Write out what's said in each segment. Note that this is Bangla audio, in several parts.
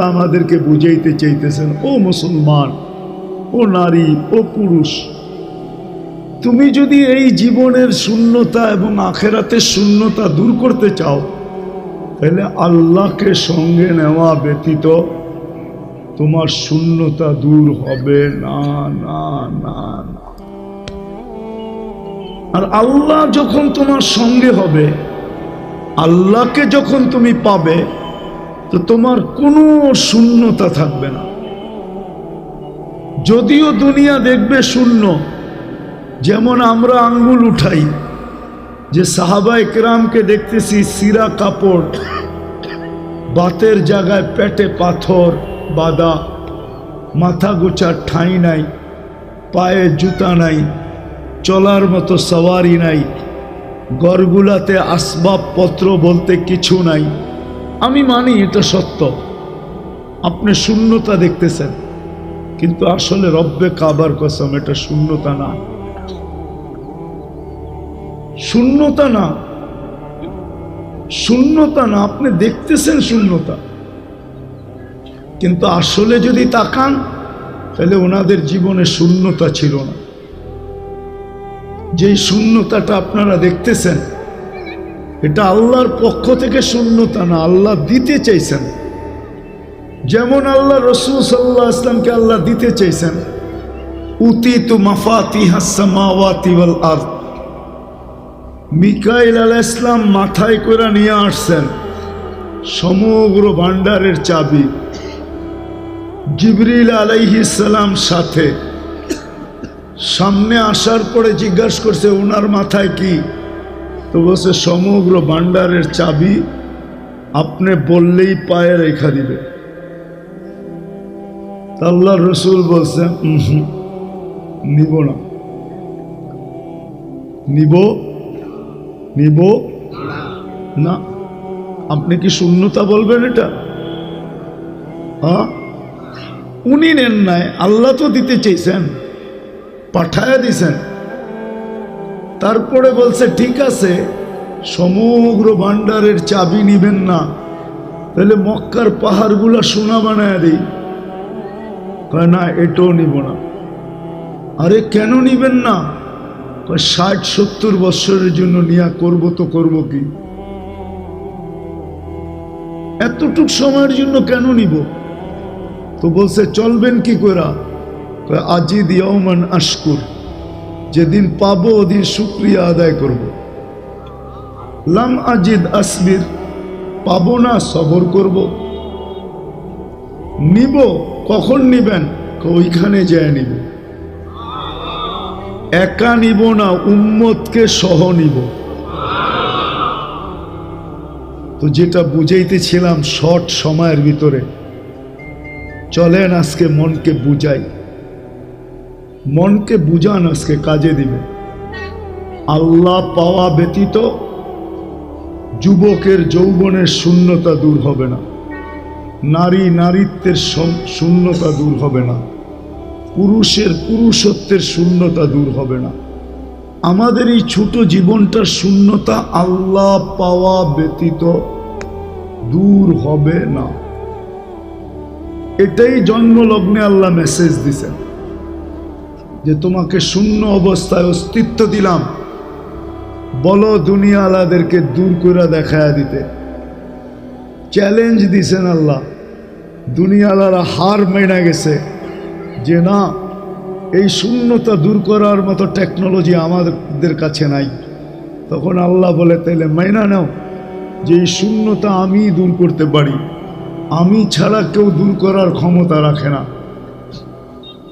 আল্লাহ আমাদেরকে বুঝাইতে চাইতেছেন, ও মুসলমান, ও নারী, ও পুরুষ, তুমি যদি এই জীবনের শূন্যতা এবং আখেরাতের শূন্যতা দূর করতে চাও, তাহলে আল্লাহকে সঙ্গে নেওয়া ব্যতীত তোমার শূন্যতা দূর হবে না না না না। আর আল্লাহ যখন তোমার সঙ্গে হবে, আল্লাহকে যখন তুমি পাবে তো তোমার কোনো শূন্যতা থাকবে না। যদিও দুনিয়া দেখবে শূন্য, যেমন আমরা আঙ্গুল উঠাই, যে সাহাবা একরামকে দেখতেছি সিরা কাপড়, বাতের জায়গায় পেটে পাথর, বাদা, মাথা গোচার ঠাঁই নাই, পায়ে জুতা নাই, চলার মতো সওয়ারি নাই, গড়গুলাতে আসবাবপত্র বলতে কিছু নাই। আমি মানি এটা সত্য। আপনি শূন্যতা দেখতেছেন, কিন্তু আসলে রব্বে কাবার কসম এটা শূন্যতা না। শূন্যতা না। শূন্যতা না, আপনি দেখতেছেন শূন্যতা। কিন্তু আসলে যদি তাকান, তাহলে ওনাদের জীবনে শূন্যতা ছিল না। যেই শূন্যতাটা আপনারা দেখতেছেন এটা আল্লাহর পক্ষ থেকে শূন্যতা না, আল্লাহ দিতে চাইছেন। যেমন আল্লাহ রসুল সাল্লাহ আসলামকে আল্লাহ দিতে চাইছেন উতি তু মাফাতি হাসামাওয়াতি ওয়াল আর্থ মিকাইল আল ইসলাম মাথায় করে নিয়ে আসছেন সমগ্র ভান্ডারের চাবি। জিবরিল আলাইহিসালাম সাথে সামনে আসার পরে জিজ্ঞাসা করছে, ওনার মাথায় কি? তো বলছে, সমগ্র ভান্ডারের চাবি আপনি বললেই পায়ে রেখা দিবে। আল্লাহ রসুল বলছে নিব না। নিব? নিব? না। আপনি কি শূন্যতা বলবেন এটা? হ্যাঁ উনি নেন নাই, আল্লাহ তো দিতে চেয়েছেন, পাঠায়া দিছেন। তারপরে বলছে, ঠিক আছে, সমগ্র ভান্ডারের চাবি নিবেন না। তাহলে মক্কার পাহাড়গুলা সোনা বানায় দিই। না, এটাও নিব না। আরে, কেন নিবেন না? ষাট, সত্তর বৎসরের জন্য নিয়া করব তো করব কি? এতটুক সময়ের জন্য কেন নিব? তো বলছে, চলবেন কি করা আজিদ ইয়মান আশকুর। যেদিন পাবো, ওদিন শুক্রিয়া আদায় করব। লাম আজিদ আসবির, পাবো না, সবর করব। নিব, কখন নিবেন? ওইখানে যায় নিব। একা নিব না, উম্মতকে সহ নিব। তো যেটা বুঝাইতেছিলাম, শর্ট সময়ের ভিতরে। চলেন আজকে মনকে বুঝাই। মনকে বুঝান আজকে কাজে দিবে। আল্লাহ পাওয়া ব্যতীত যুবকের যৌবনের শূন্যতা দূর হবে না। নারী নারীত্বের শূন্যতা দূর হবে না। পুরুষের পুরুষত্বের শূন্যতা দূর হবে না। আমাদের এই ছোট জীবনটার শূন্যতা আল্লাহ পাওয়া ব্যতীত দূর হবে না। এটাই জন্মলগ্নে আল্লাহ মেসেজ দিছেন। যে তোমাকে শূন্য অবস্থায় অস্তিত্ব দিলাম। বলো দুনিয়ালাদেরকে দূর করে দেখায়া দিতে। চ্যালেঞ্জ দিছেন আল্লাহ। দুনিয়ালারা হার মেনা গেছে যে না, এই শূন্যতা দূর করার মতো টেকনোলজি আমাদের কাছে নাই। তখন আল্লাহ বলে, তাইলে মাইনা নাও যে এই শূন্যতা আমি দূর করতে পারি। আমি ছাড়া কেউ দূর করার ক্ষমতা রাখে না।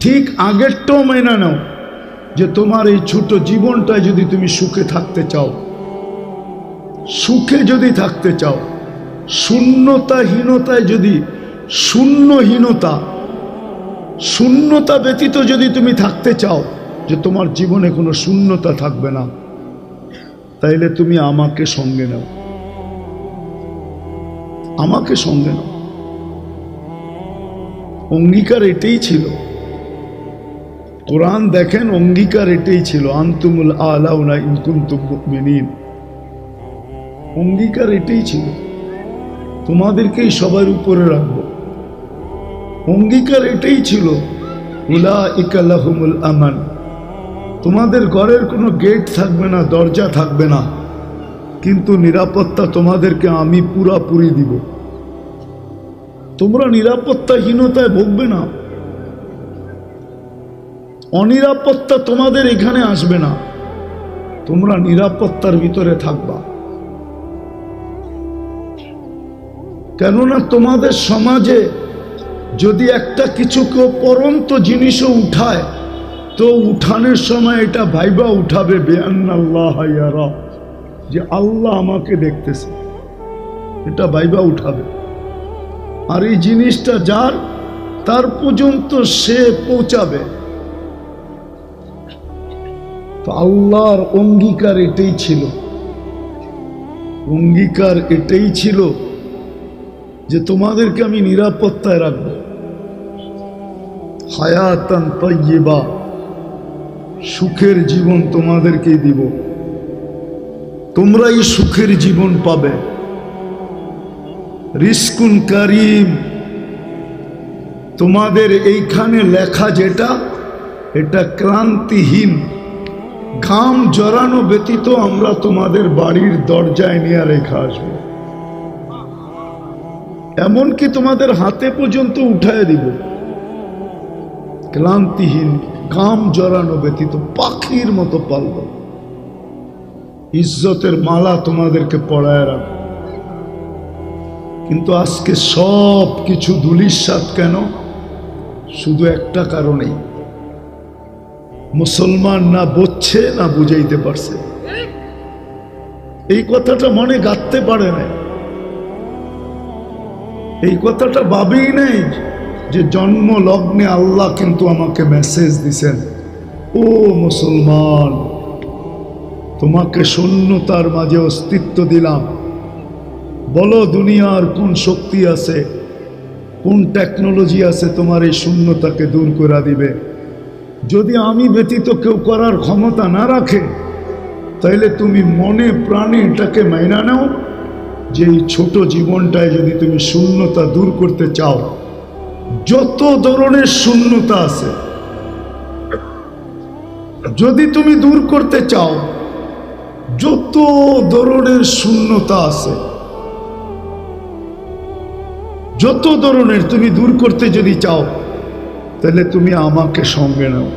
ঠিক আগেরটাও মেনে নাও যে তোমার এই ছোট জীবনটায় যদি তুমি সুখে থাকতে চাও, সুখে যদি থাকতে চাও, শূন্যতাহীনতায় যদি, শূন্যহীনতা, শূন্যতা ব্যতীত যদি তুমি থাকতে চাও যে তোমার জীবনে কোনো শূন্যতা থাকবে না, তাইলে তুমি আমাকে সঙ্গে নাও। আমাকে সঙ্গে নাও। অঙ্গীকার এটাই ছিল। কোরআন দেখেন অঙ্গীকার এটাই ছিল, আন্তুমুল আলাউনা ইনকুন্তুম মুমিনিন। অঙ্গীকার এটাই ছিল, তোমাদেরকেই সবার উপরে রাখব। অঙ্গীকার এটাই ছিল উলা ইকাল্লাহুমুল আমান। তোমাদের ঘরের কোনো গেট থাকবে না, দরজা থাকবে না, কিন্তু নিরাপত্তা তোমাদেরকে আমি পুরাপুরি দিব। তোমরা নিরাপত্তাহীনতায় ভুগবে না। অনিরাপত্তা তোমাদের এখানে আসবে না। তোমরা নিরাপত্তার ভিতরে থাকবা। কেননা তোমাদের সমাজে যদি একটা কিছু কেউ পরন্ত জিনিসও উঠায়, তো উঠানের সময় এটা ভাইবা উঠাবে বেআল্লাহ যে আল্লাহ আমাকে দেখতেছে। এটা ভাইবা উঠাবে। আর এই জিনিসটা যার, তার পর্যন্ত সে পৌঁছাবে। তো আল্লাহর অঙ্গীকার এটাই ছিল। অঙ্গীকার এটাই ছিল যে তোমাদেরকে আমি নিরাপত্তায় রাখব। হায়াতান তৈবা সুখের জীবন তোমাদেরকেই দিব। তোমরাই সুখের জীবন পাবে। রিস্কুন কারিম, তোমাদের এইখানে লেখা যেটা, এটা ক্রান্তিহীন ঘাম জড়ানো ব্যতীত আমরা তোমাদের বাড়ির দরজায় নিয়ে রেখা আসব। এমনকি তোমাদের হাতে পর্যন্ত উঠায় দিব। ক্লান্তিহীন, ঘাম জড়ানো ব্যতীত পাখির মতো পালব। ইজ্জতের মালা তোমাদেরকে পড়ায় রাখব। কিন্তু আজকে সব কিছু ধুলিস্বাদ কেন? শুধু একটা কারণেই। মুসলমান না বুঝছে না বুঝাইতে পারছে। এই কথাটা মনে গাঁথতে পারে না। এই কথাটা ভাবেই নেই যে জন্ম লগ্নে আল্লাহ কিন্তু আমাকে মেসেজ দিছেন, ও মুসলমান, তোমাকে শূন্যতার মাঝে অস্তিত্ব দিলাম। বলো দুনিয়ার কোন শক্তি আছে, কোন টেকনোলজি আছে তোমার এই শূন্যতাকে দূর করে দিবে? যদি আমি ব্যতীত কেউ করার ক্ষমতা না রাখে, তাইলে তুমি মনে প্রাণে এটাকে মাইনা নাও যে এই ছোট জীবনটায় যদি তুমি শূন্যতা দূর করতে চাও, যত ধরনের শূন্যতা আছে, যদি তুমি দূর করতে চাও, যত ধরনের শূন্যতা আছে, যত ধরনের তুমি দূর করতে যদি চাও তাহলে তুমি আমাকে সঙ্গে নাও।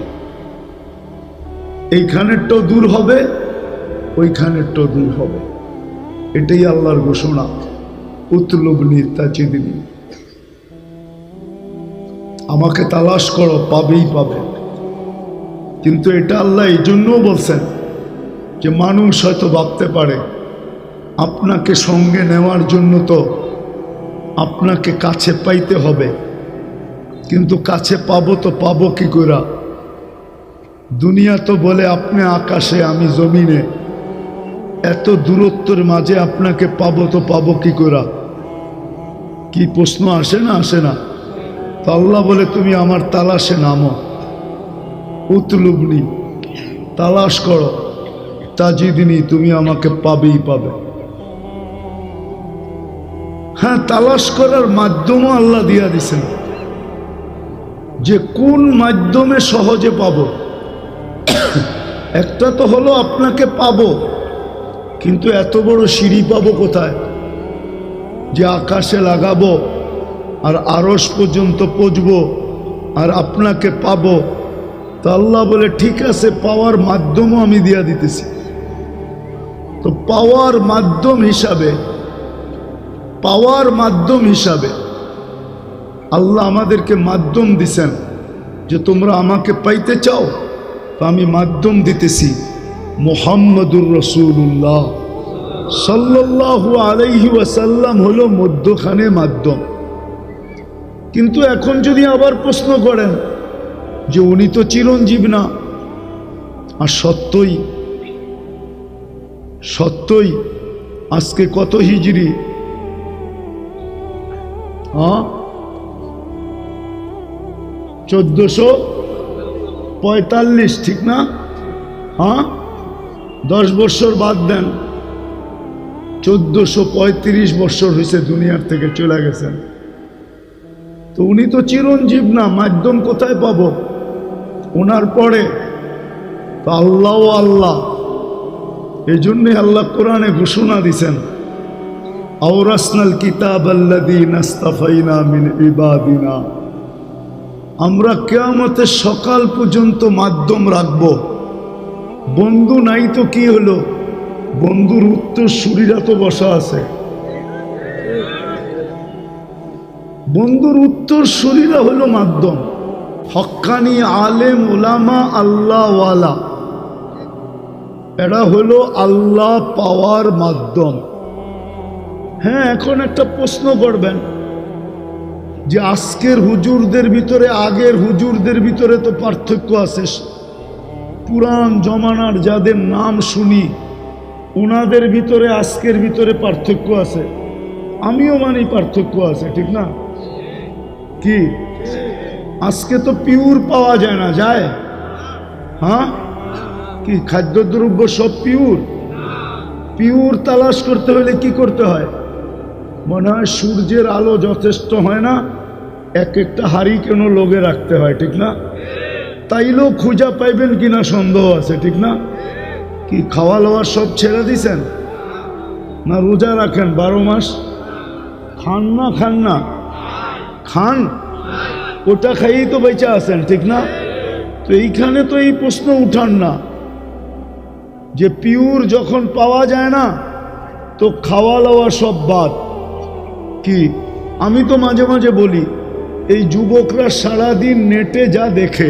এইখানেরটাও দূর হবে, ওইখানেরটাও দূর হবে। এটাই আল্লাহর ঘোষণা উতলবনি তাচিদিনী আমাকে তালাশ করো, পাবেই পাবে। কিন্তু এটা আল্লাহ এই জন্যও বলছেন যে মানুষ হয়তো ভাবতে পারে, আপনাকে সঙ্গে নেওয়ার জন্য তো আপনাকে কাছে পাইতে হবে। কিন্তু কাছে পাবো তো পাবো কি করে দুনিয়া তো বলে আপনি আকাশে, আমি জমিনে। এত দূরত্বের মাঝে আপনাকে পাবো তো পাবো কি করে কি প্রশ্ন আসে না আসে না? তো আল্লাহ বলে, তুমি আমার তালাশে নামো। উতলুবনি, তালাশ করো। তাজিদিনী, তুমি আমাকে পাবেই পাবে। হ্যাঁ তালাশ করার মাধ্যমও আল্লাহ দিয়া দিছেন। যে কোন মাধ্যমে সহজে পাব? একটা তো হলো আপনাকে পাব, কিন্তু এত বড় সিঁড়ি পাব কোথায়? যে আকাশে লাগাবো আর আরস পর্যন্ত পচবো আর আপনাকে পাব। তো আল্লাহ বলে, ঠিক আছে, পাওয়ার মাধ্যমও আমি দিয়া দিতেছি। তো পাওয়ার মাধ্যম হিসাবে, পাওয়ার মাধ্যম হিসাবে আল্লাহ আমাদেরকে মাধ্যম দিছেন যে তোমরা আমাকে পাইতে চাও, তো আমি মাধ্যম দিতেছি। মোহাম্মদুর রসুল্লাহ সাল্লাহ আলাইহি ওয়াসাল্লাম হলো মধ্যখানে মাধ্যম। কিন্তু এখন যদি আবার প্রশ্ন করেন যে উনি তো চিরঞ্জীব না, আর সত্যই সত্যই আজকে কত হিজড়ি? হ্যাঁ চোদ্দশো পঁয়তাল্লিশ, ঠিক না? হ্যাঁ? দশ বৎসর বাদ দেন। চোদ্দশো পঁয়ত্রিশ বৎসর হয়েছে দুনিয়ার থেকে চলে গেছেন। তো উনি তো চিরঞ্জীব না, মাধ্যম কোথায় পাবো? ওনার পরে তো আল্লাহ আল্লাহ। এই জন্যে আল্লাহ কোরআনে ঘোষণা দিছেন, আওরাসনাল কিতাব আল্লাদিন আস্তাফাইনা মিন ইবাদিনা। আমরা কেয়ামতের সকাল পর্যন্ত মাধ্যম রাখব। বন্ধু নাই তো কি হলো? বন্ধুর উত্তর সুরীরা তো বসা আছে। বন্ধুর উত্তর শরীরা হলো মাধ্যম। হক্কানি আলেম ওলামা আল্লাহওয়ালা এরা হলো আল্লাহ পাওয়ার মাধ্যম। হ্যাঁ এখন একটা প্রশ্ন করবেন। যে আজকের হুজুরদের ভিতরে, আগের হুজুরদের ভিতরে তো পার্থক্য আছে। পুরান জমানার যাদের নাম শুনি ওনাদের ভিতরে, আজকের ভিতরে পার্থক্য আছে। আমিও মানি পার্থক্য আছে, ঠিক না? কি? আজকে তো পিওর পাওয়া যায় না, যায়? হ্যাঁ? কি, খাদ্যদ্রব্য সব পিওর পিওর তালাশ করতে হলে কি করতে হয়? মনে হয় সূর্যের আলো যথেষ্ট হয় না, এক একটা হাড়ি কেন লোগে রাখতে হয়, ঠিক না? তাইলেও খুঁজা পাইবেন কিনা সন্দেহ আছে, ঠিক না? কি খাওয়া দাওয়া সব ছেড়ে দিছেন? না রোজা রাখেন বারো মাস? খান না খান না? খান? ওটা খাইয়েই তো বেঁচে আছেন, ঠিক না? তো এইখানে তো এই প্রশ্ন উঠান না। যে পিওর যখন পাওয়া যায় না, তো খাওয়া দাওয়া সব বাদ। কি? আমি তো মাঝে মাঝে বলি, এই যুবকরা সারাদিন নেটে যা দেখে,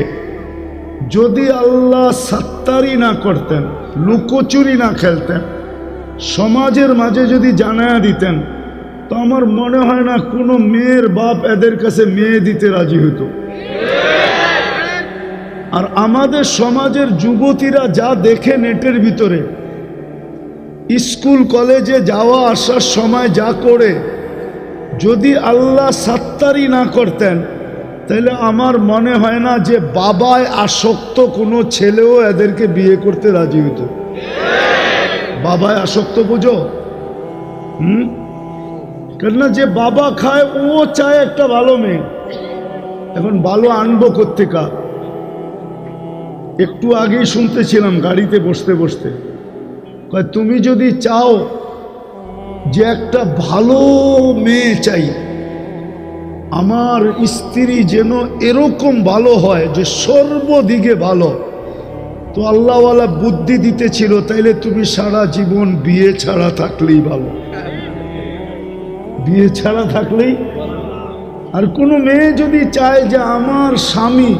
যদি আল্লাহ সাত্তারি না করতেন, লুকোচুরি না খেলতেন, সমাজের মাঝে যদি জানায়া দিতেন, তো আমার মনে হয় না কোনো মেয়ের বাপ এদের কাছে মেয়ে দিতে রাজি হতো। আর আমাদের সমাজের যুবতীরা যা দেখে নেটের ভিতরে, স্কুল, কলেজে যাওয়া, আসার সময় যা করে যদি আল্লাহ সাত্তারি না করতেন, তাহলে আমার মনে হয় না যে বাবায় আসক্ত কোনো ছেলেও এদেরকে বিয়ে করতে রাজি হতো। বাবায় আসক্ত বুঝো? হুম? কেননা যে বাবা খায়, ও চায় একটা ভালো মেয়ে। এখন ভালো আনব কোথেকা একটু আগেই শুনতেছিলাম গাড়িতে বসতে বসতে। তুমি যদি চাও যে একটা ভালো মেয়ে চাই। আমার স্ত্রী যেন এরকম ভালো হয় যে সর্বদিকে ভালো। তো আল্লাহওয়ালা বুদ্ধি দিতেছিল, তাইলে তুমি সারা জীবন বিয়ে ছাড়া থাকলেই ভালো। বিয়ে ছাড়া থাকলেই আর কোনো মেয়ে যদি চায় যে আমার স্বামী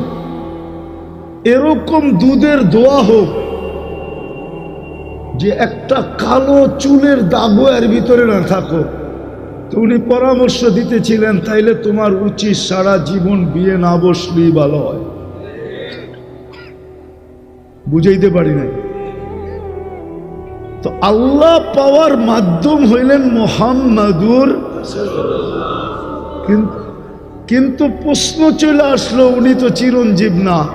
এরকম দুধের দোয়া হোক যে একটা কালো চুলের দাগও এর ভিতরে না থাকো। তো উনি পরামর্শ দিতেছিলেন, তাইলে তোমার উচিত সারা জীবন বিয়ে না বসলেই ভালো হয়। বুঝাইতে পারি নাই। তো আল্লাহ পাওয়ার মাধ্যম হইলেন মোহাম্মদুর। কিন- কিন্তু প্রশ্ন চলে আসলো, উনি তো চিরঞ্জীব না।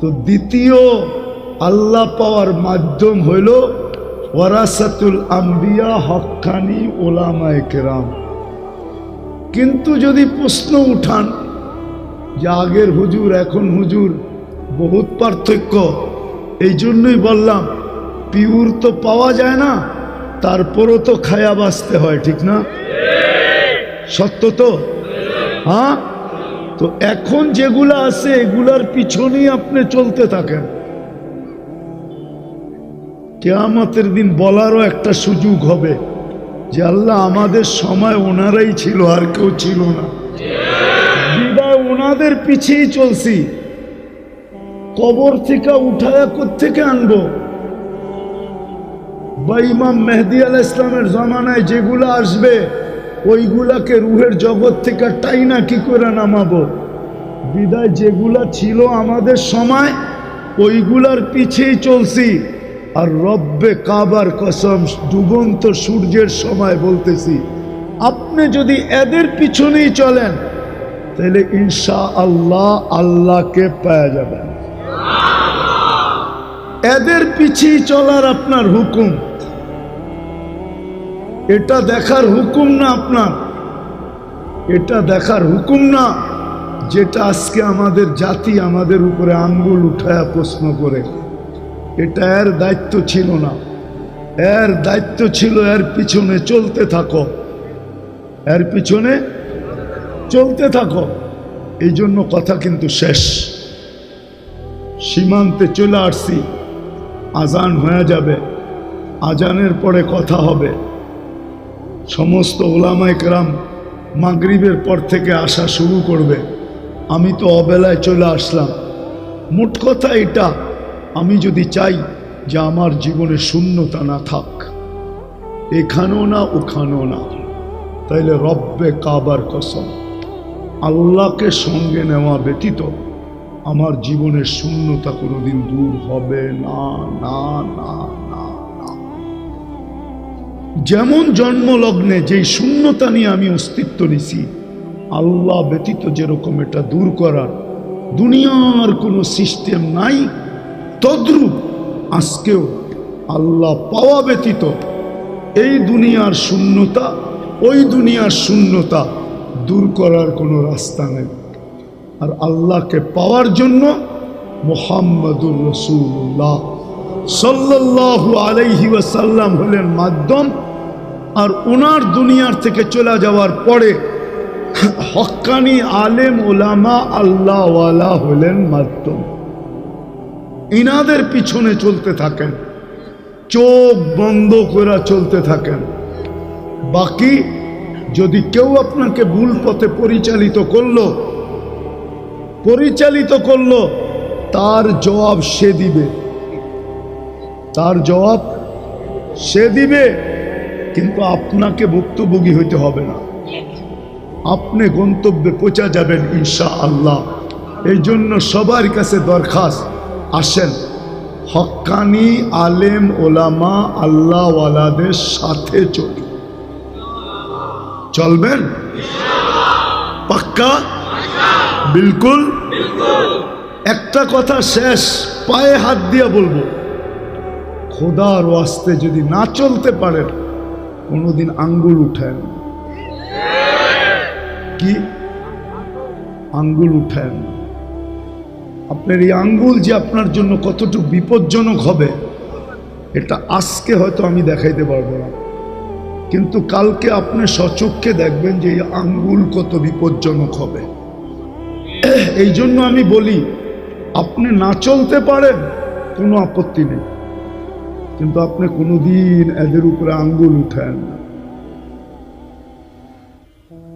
তো দ্বিতীয় আল্লাহ পাওয়ার মাধ্যম হইল ওয়ারাসাতুল আম্বিয়া হক্কানি ওলামায় কেরাম। কিন্তু যদি প্রশ্ন উঠান যে আগের হুজুর, এখন হুজুর, বহুত পার্থক্য, এই জন্যই বললাম, পিউর তো পাওয়া যায় না, তারপরও তো খায়া বাঁচতে হয়, ঠিক না? সত্য তো? হ্যাঁ? তো এখন যেগুলো আছে, এগুলার পিছনেই আপনি চলতে থাকেন। কেয়ামতের দিন বলারও একটা সুযোগ হবে যে আল্লাহ আমাদের সময় ওনারাই ছিল, আর কেউ ছিল না। বিদায় ওনাদের পিছেই চলছি। কবর থেকে উঠায়া থেকে আনব? বা ইমাম মেহদি আল ইসলামের জমানায় যেগুলো আসবে, ওইগুলাকে রুহের জগৎ থেকে টাইনা কি করে নামাবো? বিদায় যেগুলা ছিল আমাদের সময়, ওইগুলার পিছেই চলছি। আর রব্বে কাবার কসম, ডুবন্ত সূর্যের সময় বলতেছি, আপনি যদি এদের পিছনেই চলেন, তাহলে ইনশা আল্লাহ আল্লাহকে পাওয়া যাবেন এদের পিছিয়ে চলার আপনার হুকুম। এটা দেখার হুকুম না আপনার। এটা দেখার হুকুম না যেটা আজকে আমাদের জাতি আমাদের উপরে আঙ্গুল উঠায়া প্রশ্ন করে। এটা এর দায়িত্ব ছিল না। এর দায়িত্ব ছিল এর পিছনে চলতে থাকো। এর পিছনে চলতে থাকো। এই জন্য কথা কিন্তু শেষ। সীমান্তে চলে আসছি। আজান হয়ে যাবে। আজানের পরে কথা হবে। সমস্ত ওলামায় কেরাম মাগরিবের পর থেকে আসা শুরু করবে। আমি তো অবেলায় চলে আসলাম। মোট কথা এটা আমি যদি চাই যে আমার জীবনে শূন্যতা না থাক, এখানেও না, ওখানেও না, তাইলে রব্বে কাবার কসম, আল্লাহকে সঙ্গে নেওয়া ব্যতীত আমার জীবনের শূন্যতা কোনোদিন দূর হবে না না না না না। যেমন জন্মলগ্নে যেই শূন্যতা নিয়ে আমি অস্তিত্ব নিছি, আল্লাহ ব্যতীত যেরকম এটা দূর করার দুনিয়ার কোনো সিস্টেম নাই তদ্রূপ আজকেও আল্লাহ পাওয়া ব্যতীত এই দুনিয়ার শূন্যতা, ওই দুনিয়ার শূন্যতা দূর করার কোনো রাস্তা নেই। আর আল্লাহকে পাওয়ার জন্য মোহাম্মদুর রসুল্লাহ সাল্লাল্লাহু আলাইহি ওয়াসাল্লাম হলেন মাধ্যম। আর ওনার দুনিয়ার থেকে চলে যাওয়ার পরে হক্কানি আলেম ওলামা আল্লাহওয়ালা হলেন মাধ্যম। ইনাদের পিছনে চলতে থাকেন। চোখ বন্ধ করে চলতে থাকেন। বাকি, যদি কেউ আপনাকে ভুল পথে পরিচালিত করল পরিচালিত করল, তার জবাব সে দিবে। তার জবাব সে দিবে, কিন্তু আপনাকে ভুক্তভোগী হইতে হবে না। আপনি গন্তব্যে পৌঁছা যাবেন ইনশা আল্লাহ এই জন্য সবার কাছে দরখাস্ত। আসেন। হক্কানি আলেম ওলামা আল্লাহওয়ালাদের সাথে চলি চলবেন? পাক্কা? বিলকুল? একটা কথা শেষ, পায়ে হাত দিয়ে বলব। খোদার ওয়াস্তে যদি না চলতে পারেন, কোনোদিন আঙ্গুল উঠেন কি? আঙ্গুল উঠেন আপনার এই আঙ্গুল যে আপনার জন্য কতটুকু বিপজ্জনক হবে, এটা আজকে হয়তো আমি দেখাইতে পারব না। কিন্তু কালকে আপনি সচক্ষে দেখবেন যে এই আঙ্গুল কত বিপজ্জনক হবে। এই জন্য আমি বলি, আপনি না চলতে পারেন, কোনো আপত্তি নেই। কিন্তু আপনি কোনোদিন এদের উপরে আঙ্গুল উঠেন না।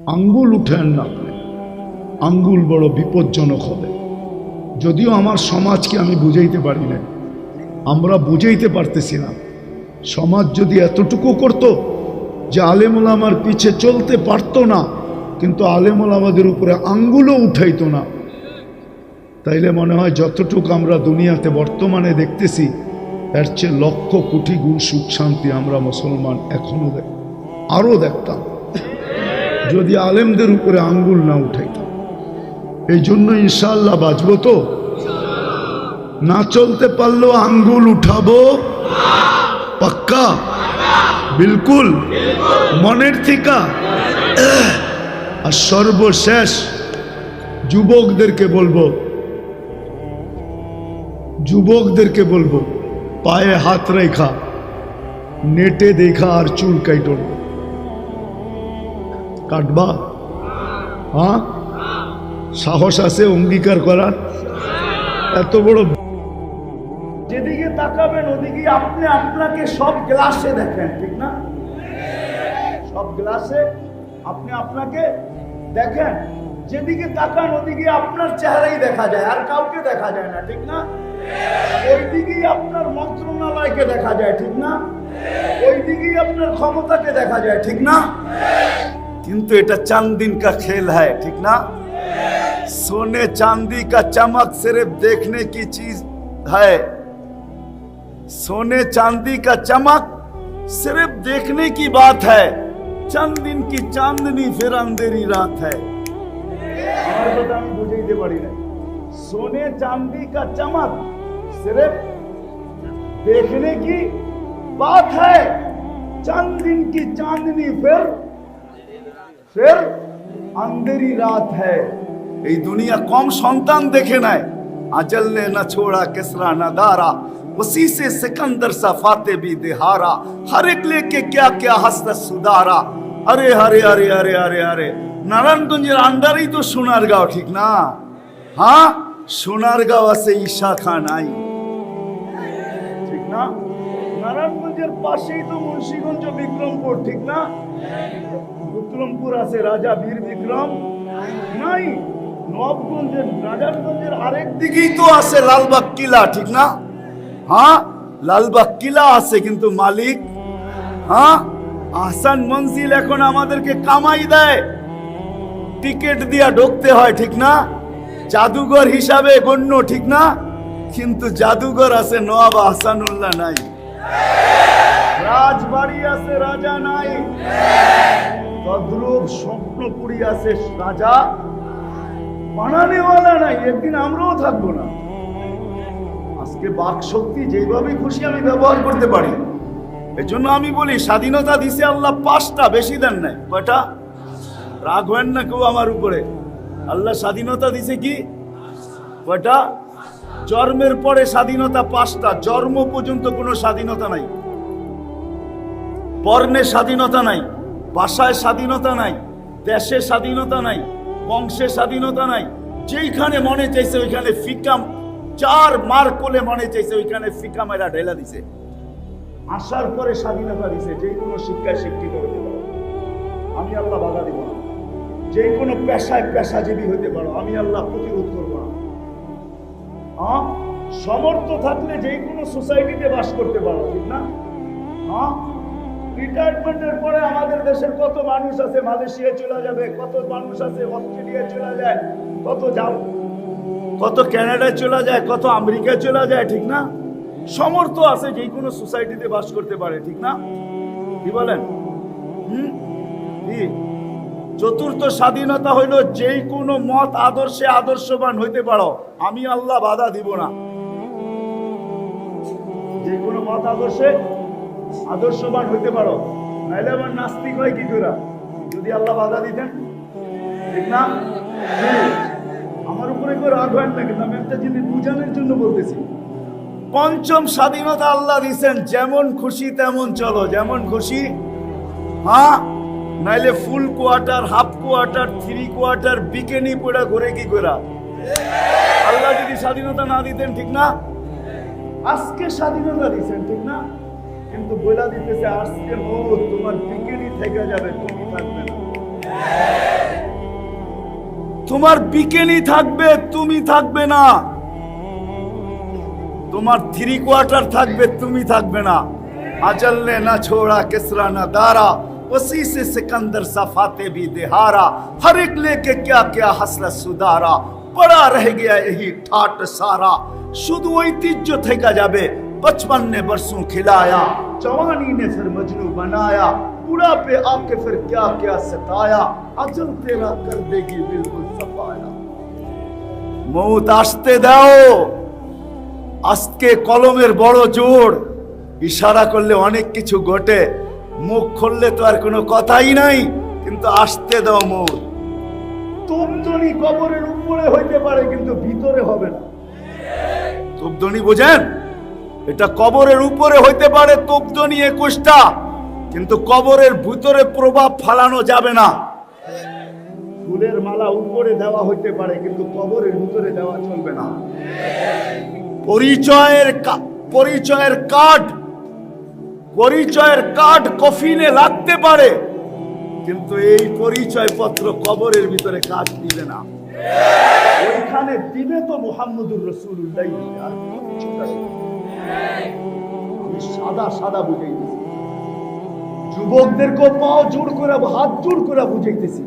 আঙ্গুল উঠেন না আপনি। আঙ্গুল বড় বিপজ্জনক হবে। যদিও আমার সমাজকে আমি বুঝাইতে পারি না আমরা বুঝাইতে পারতেছি না সমাজ যদি এতটুকু করত যে আলেমুল আমার পিছে চলতে পারতো না, কিন্তু আলেমুল আমাদের উপরে আঙ্গুলও উঠাইতো না। তাইলে মনে হয় যতটুকু আমরা দুনিয়াতে বর্তমানে দেখতেছি, এর চেয়ে লক্ষ কোটি গুণ সুখ শান্তি আমরা মুসলমান এখনও দেখ, আরও দেখতাম। যদি আলেমদের উপরে আঙ্গুল না উঠাইতাম এই জন্য ইনশাল্লাহ বাঁচবো তো। না চলতে পারলেও আঙ্গুল উঠাবো। পাক্কা? বিলকুল? মনের থিকা? আর সর্বশেষ যুবকদেরকে বলব যুবকদেরকে বলব, পায়ে হাত রেখা, নেটে দেখা আর চুল কাইটন কাটবা? হ্যাঁ? সাহস আছে অঙ্গীকার করার। এত বড় যেদিকে তাকাবেন ওদিকে আপনি আপনাকে সব গ্লাসে দেখেন, ঠিক না? সব গ্লাসে আপনি আপনাকে দেখেন। যেদিকে তাকান ওদিকে আপনার চেহারাই দেখা যায়, আর কাউকে দেখা যায় না, ঠিক না? ওইদিকেই আপনার মন্ত্রণালয়কে দেখা যায়, ঠিক না? ওইদিকেই আপনার ক্ষমতাকে দেখা যায়, ঠিক না? কিন্তু এটা চান দিন কা খেল হয়, ঠিক না? सोने चांदी का चमक सिर्फ़ देखने की चीज़ है। सोने चांदी का चमक सिर्फ़ देखने की बात है। चंद दिन की चांदनी फिर अंधेरी रात है। तो सोने चांदी का चमक सिर्फ़ देखने की बात है। चंद दिन की चांदनी फिर फिर अंधेरी रात है। এই দুনিয়া কম সন্তান দেখে নেয় अजल ने न छोड़ा किसरा न दारा उसी से सिकंदर सा फाते भी दिहारा हर एक लेके क्या क्या हस्त सुधारा अरे अरे अरे अरे अरे अरे নারায়ণগঞ্জের আন্ডারেই তো সোনারগাঁও ঠিক না হ্যাঁ সোনারগাঁও আছে ঈশা খান নাই ঠিক না নারায়ণগঞ্জের পাশেই তো মুন্সিগঞ্জ বিক্রমপুর ঠিক না বিক্রমপুর আছে রাজা বীর বিক্রম নাই তো আছে লালবাগ কিলা, ঠিক না? হ্যাঁ? লালবাগ কিলা আছে কিন্তু মালিক। হ্যাঁ? এখন আমাদেরকে দেয়। টিকিট ঢুকতে হয়, ঠিক না? জাদুঘর হিসাবে গণ্য, ঠিক না? কিন্তু জাদুঘর আছে নবাব আহসানুল্লাহ নাই। রাজবাড়ি আছে রাজা নাই। তদ্রূপ স্বপ্নপুরী আছে রাজা। বানানেওয়ালা নাই, একদিন আমরাও থাকব না। আজকে বাক শক্তি যেভাবে খুশি আমি ব্যবহার করতে পারি। এজন্য আমি বলি, স্বাধীনতা দিছে আল্লাহ, পাঁচটা বেশি দেন নাই। কয়টা? রাগ হবেন না কেউ আমার উপরে। আল্লাহ স্বাধীনতা দিছে কি? কয়টা? জন্মের পরে স্বাধীনতা পাঁচটা, জন্ম পর্যন্ত কোনো স্বাধীনতা নাই। বর্ণে স্বাধীনতা নাই, ভাষায় স্বাধীনতা নাই, দেশে স্বাধীনতা নাই। বংশে স্বাধীনতা নাই। যেইখানে মনে চাইছে ওইখানে ফিকাম, চার মার কোলে মনে চাইছে ওইখানে ফিকা মেরা ঢেলা দিছে। আসার পরে স্বাধীনতা দিছে যে কোনো শিক্ষায় শিক্ষিত হতে পারো। আমি আল্লাহ বাধা দিব যে কোনো পেশায় পেশাজীবী হতে পারো, আমি আল্লাহ প্রতিরোধ করব না। হ্যাঁ সমর্থ থাকলে যে কোনো সোসাইটিতে বাস করতে পারো, ঠিক না? রিটায়ারমেন্টের পরে আমাদের দেশের কত মানুষ আছে, মালয়েশিয়া চলে যাবে, কত মানুষ আছে, অস্ট্রেলিয়া চলে যায়, কত যাও, কত কানাডায় চলে যায়, কত আমেরিকায় চলে যায়, ঠিক না? সমর্থ আছে যে কোনো সোসাইটিতে বাস করতে পারে, ঠিক না? কি বলেন? চতুর্থ স্বাধীনতা হইল যেই কোনো মত আদর্শে আদর্শবান হইতে পারো, আমি আল্লাহ বাধা দিব না। যে কোনো মত আদর্শে আদর্শবান হইতে পারো, নাইলে আমার নাস্তিক হয় কি করে যদি আল্লাহ বাধা দিতেন। ঠিক না? আমার উপরে কেউ রাগ হয় না, কিন্তু আমি একটা জিনিস বুঝানোর জন্য বলতেছি। পঞ্চম স্বাধীনতা আল্লাহ দিছেন, যেমন খুশি তেমন চলো। যেমন খুশি হ্যাঁ? নাইলে full quarter half quarter three quarter বিকেনি পড়া ঘুরে কি করা আল্লাহ যদি স্বাধীনতা না দিতেন, ঠিক না? আজকে স্বাধীনতা দিছেন, ঠিক না? কিন্তু বইলা দিতেছে আজকে মৌত তোমার বিকেনি থেকে যাবে তুমি থাকবে না তোমার বিকেনি থাকবে তুমি থাকবে না তোমার থ্রি কোয়ার্টার থাকবে তুমি থাকবে না अजल ने न छोड़ा किसरा न दारा उसी से सिकंदर सफाते भी दिहारा हर एक लेके क्या क्या हसरत सुधारा पड़ा रह गया यही ठाट सारा शुद्ध ঐতিহ্য থেকে যাবে बचपन ने बरसों खिलाया जवानी ने फिर मजनू बनाया बुढ़ापे आके फिर क्या क्या सताया अजल तेरा कर देगी बिल्कुल सफाया মৌত আসতে দাও আজকে কলমের বড় জোর ইশারা করলে অনেক কিছু ঘটে মুখ খুললে তো আর কোনো কথাই নাই কিন্তু আসতে দাও মৌত তুমদনি কবরের উপরে হইতে পারে কিন্তু ভিতরে হবে না তুমদনি বোঝেন এটা কবরের উপরে হইতে পারে তুমদনি একুশটা, কিন্তু কবরের ভিতরে প্রভাব ফালানো যাবে না। ফুলের মালা উপরে দেওয়া হইতে পারে, কিন্তু কবরের ভিতরে দেওয়া চলবে না। পরিচয়ের পরিচয়ের কার্ড পরিচয়ের কার্ড কফিনে লাগতে পারে, কিন্তু এই পরিচয় পত্র কবরের ভিতরে কাজ দিবে না। ওইখানে দিবে তো মোহাম্মদুর রসুল্লাহ আর সাদা সাদা বুঝাইতেছি। যুবকদেরকে পাও জোর করে হাত জোর করে বুঝাইতেছি।